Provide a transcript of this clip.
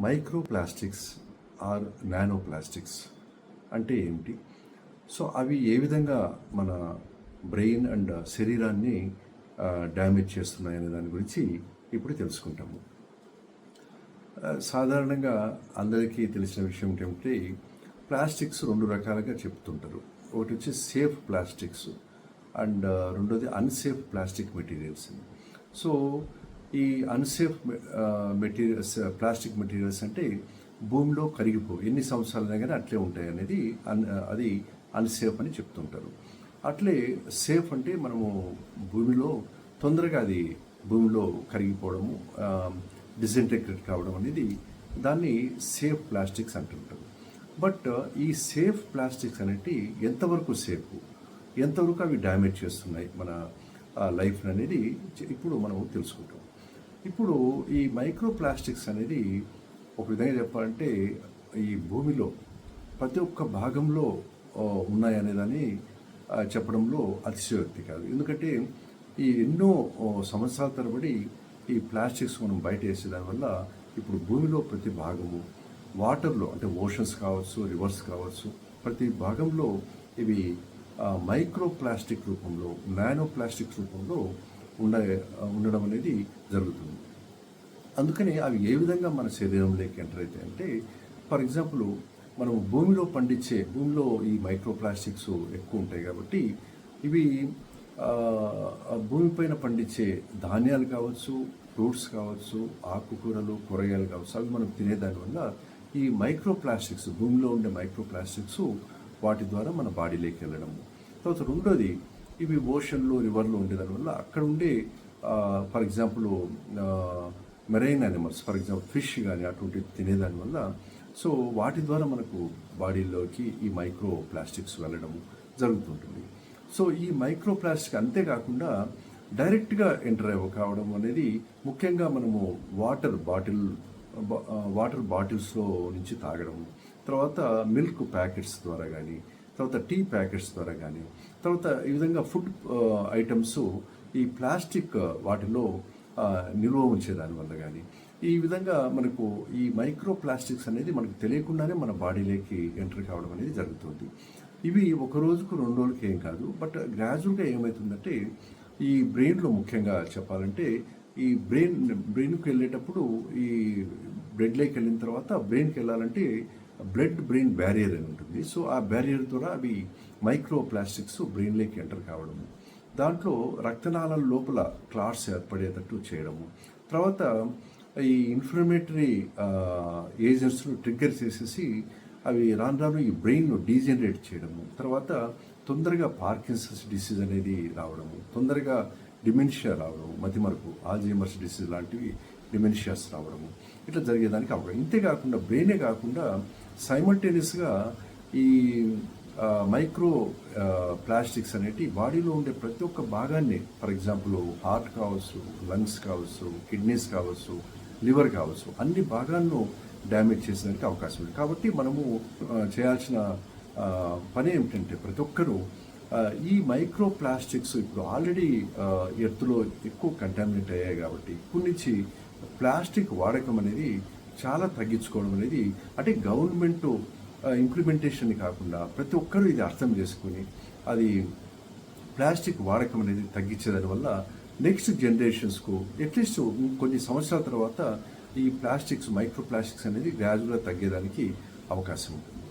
Micro plastics or nano plastics అంటే ఏమిటి? So అవి ఏ విధంగా మన బ్రెయిన్ అండ్ శరీరాన్ని డ్యామేజ్ చేస్తున్నాయి అనే దాని గురించి ఇప్పుడు తెలుసుకుంటాము. సాధారణంగా అందరికీ తెలిసిన విషయం ఏమిటంటే ప్లాస్టిక్స్ రెండు రకాలుగా చెప్తుంటారు. ఒకటి వచ్చి సేఫ్ ప్లాస్టిక్స్ అండ్ రెండోది అన్సేఫ్ ప్లాస్టిక్ మెటీరియల్స్. సో ఈ అన్సేఫ్ మెటీరియల్స్ ప్లాస్టిక్ మెటీరియల్స్ అంటే భూమిలో కరిగిపో ఎన్ని సంవత్సరాలైనా కానీ అట్లే ఉంటాయి అనేది అన్ అది అన్సేఫ్ అని చెప్తుంటారు. అట్లే సేఫ్ అంటే మనము భూమిలో తొందరగా అది భూమిలో కరిగిపోవడము డిసింటెగ్రేట్ కావడం అనేది దాన్ని సేఫ్ ప్లాస్టిక్స్ అంటుంటారు. బట్ ఈ సేఫ్ ప్లాస్టిక్స్ అనేవి ఎంతవరకు సేఫ్? ఎంతవరకు అవి డ్యామేజ్ చేస్తున్నాయి మన లైఫ్ అనేది? ఇప్పుడు మనం తెలుసుకుంటాం. ఇప్పుడు ఈ మైక్రో ప్లాస్టిక్స్ అనేది ఒక విధంగా చెప్పాలంటే ఈ భూమిలో ప్రతి ఒక్క భాగంలో ఆ, ఉన్నాయనేదాన్ని చెప్పడంలో అతిశయోక్తి కాదు. ఎందుకంటే ఈ ఎన్నో సంవత్సరాల తరబడి ఈ ప్లాస్టిక్స్ మనం బయట వేసే దానివల్ల ఇప్పుడు భూమిలో ప్రతి భాగము వాటర్లో అంటే ఓషన్స్ కావచ్చు రివర్స్ కావచ్చు ప్రతి భాగంలో ఇవి మైక్రో ప్లాస్టిక్ రూపంలో నానో ప్లాస్టిక్ రూపంలో ఉండే ఉండడం అనేది జరుగుతుంది. అందుకని అవి ఏ విధంగా మన శరీరంలోకి ఎంటర్ అవుతాయి అంటే ఫర్ ఎగ్జాంపుల్ మనం భూమిలో పండించే భూమిలో ఈ మైక్రో ప్లాస్టిక్స్ ఎక్కువ ఉంటాయి కాబట్టి ఇవి భూమిపైన పండించే ధాన్యాలు కావచ్చు ఫ్రూట్స్ కావచ్చు ఆకుకూరలు కూరగాయలు కావచ్చు అవి మనం తినేదానివల్ల ఈ మైక్రో ప్లాస్టిక్స్ భూమిలో ఉండే మైక్రో ప్లాస్టిక్స్ వాటి ద్వారా మన బాడీలోకి వెళ్ళడము తర్వాత రెండోది ఇవి ఓషన్లో రివర్లో ఉండేదానివల్ల అక్కడ ఉండే for example marine animals for example fish కానీ అటువంటివి తినేదాని వల్ల సో వాటి ద్వారా మనకు బాడీలోకి ఈ మైక్రో ప్లాస్టిక్స్ వెళ్ళడం జరుగుతుంటుంది. సో ఈ మైక్రో ప్లాస్టిక్ అంతేకాకుండా డైరెక్ట్గా ఎంటర్ కావడం అనేది ముఖ్యంగా మనము వాటర్ బాటిల్ వాటర్ బాటిల్స్లో నుంచి తాగడం తర్వాత మిల్క్ ప్యాకెట్స్ ద్వారా కానీ తర్వాత టీ ప్యాకెట్స్ ద్వారా కానీ తర్వాత ఈ విధంగా ఫుడ్ ఐటమ్స్ ఈ ప్లాస్టిక్ వాటిలో నిల్వ ఉంచేదాని వల్ల కానీ ఈ విధంగా మనకు ఈ మైక్రో ప్లాస్టిక్స్ అనేది మనకు తెలియకుండానే మన బాడీలోకి ఎంటర్ కావడం అనేది జరుగుతుంది. ఇవి ఒక రోజుకు రెండు రోజులకి ఏం కాదు బట్ గ్రాజువల్గా ఏమవుతుందంటే ఈ బ్రెయిన్లో ముఖ్యంగా చెప్పాలంటే ఈ బ్రెయిన్ బ్రెయిన్కి వెళ్ళేటప్పుడు ఈ బ్లడ్లోకి వెళ్ళిన తర్వాత బ్రెయిన్కి వెళ్ళాలంటే బ్లడ్ బ్రెయిన్ బ్యారియర్ అని ఉంటుంది. సో ఆ బ్యారియర్ ద్వారా అవి మైక్రో ప్లాస్టిక్స్ బ్రెయిన్లోకి ఎంటర్ కావడము. దాంట్లో రక్తనాళాల లోపల క్లాట్స్ ఏర్పడేటట్టు చేయడము. తర్వాత ఈ ఇన్ఫ్లమేటరీ ఏజెంట్స్ను ట్రిగ్గర్ చేసేసి అవి రాను రాను ఈ బ్రెయిన్ డీజనరేట్ చేయడము. తర్వాత తొందరగా పార్కిన్సన్స్ డిసీజ్ అనేది రావడము. తొందరగా డిమెన్షియా రావడము. మతిమరుపు ఆల్జీమర్స్ డిసీజ్ లాంటివి డిమెన్షియాస్ రావడము. ఇట్లా జరిగేదానికి అవకాశం. ఇంతే కాకుండా బ్రెయినే కాకుండా సైమల్టేనియస్గా ఈ మైక్రో ప్లాస్టిక్స్ అనేటి బాడీలో ఉండే ప్రతి ఒక్క భాగాన్ని ఫర్ ఎగ్జాంపుల్ హార్ట్ కావచ్చు లంగ్స్ కావచ్చు కిడ్నీస్ కావచ్చు లివర్ కావచ్చు అన్ని భాగాలను డ్యామేజ్ చేసేదానికి అవకాశం ఉంది. కాబట్టి మనము చేయాల్సిన పని ఏమిటంటే ప్రతి ఒక్కరూ ఈ మైక్రో ప్లాస్టిక్స్ ఇప్పుడు ఆల్రెడీ ఎర్త్లో ఎక్కువ కంటామినేట్ అయ్యాయి కాబట్టి ఇప్పటి నుంచి ప్లాస్టిక్ వాడకం అనేది చాలా తగ్గించుకోవడం అనేది అంటే గవర్నమెంట్ ఇంప్లిమెంటేషన్ కాకుండా ప్రతి ఒక్కరూ ఇది అర్థం చేసుకుని అది ప్లాస్టిక్ వాడకం అనేది తగ్గించేదాని వల్ల నెక్స్ట్ జనరేషన్స్కు అట్లీస్ట్ కొన్ని సంవత్సరాల తర్వాత ఈ ప్లాస్టిక్స్ మైక్రో ప్లాస్టిక్స్ అనేది గ్రాజువల్గా తగ్గేదానికి అవకాశం ఉంటుంది.